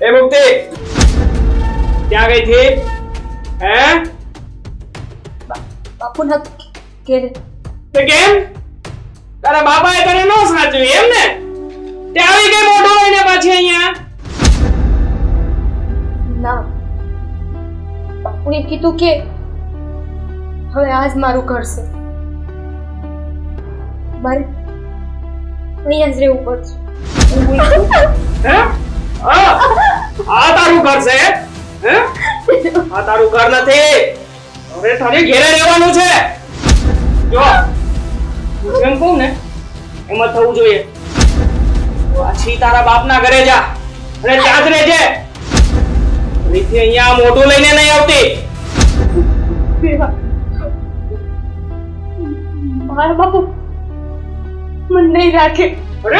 એ મુક્તિ! ક્યાં ગઈ થી? હે? બાપુ ના કે તે કેમ? તારા બાપાએ તને નો સાચવી એમ ને? તે આવી ગઈ મોઢો લઈને પાછી અહીંયા. ના. બાપુએ કીધું કે હવે આજ મારું ઘર છે. મારે અહીંયા જ રહેવું પડશે. ઘર છે હે? આ તારું ઘર નથી. હવે તારે ઘેરે રહેવાનું છે. જો હું એમ કહું ને એમ થવું જોઈએ. પાછી તારા બાપના ઘરે જા. અને ત્યાં જ રહેજે. ફરીથી અહીંયા મોઢું લઈને નહીં આવતી. મારા બાપુ મને નહીં રાખે. અરે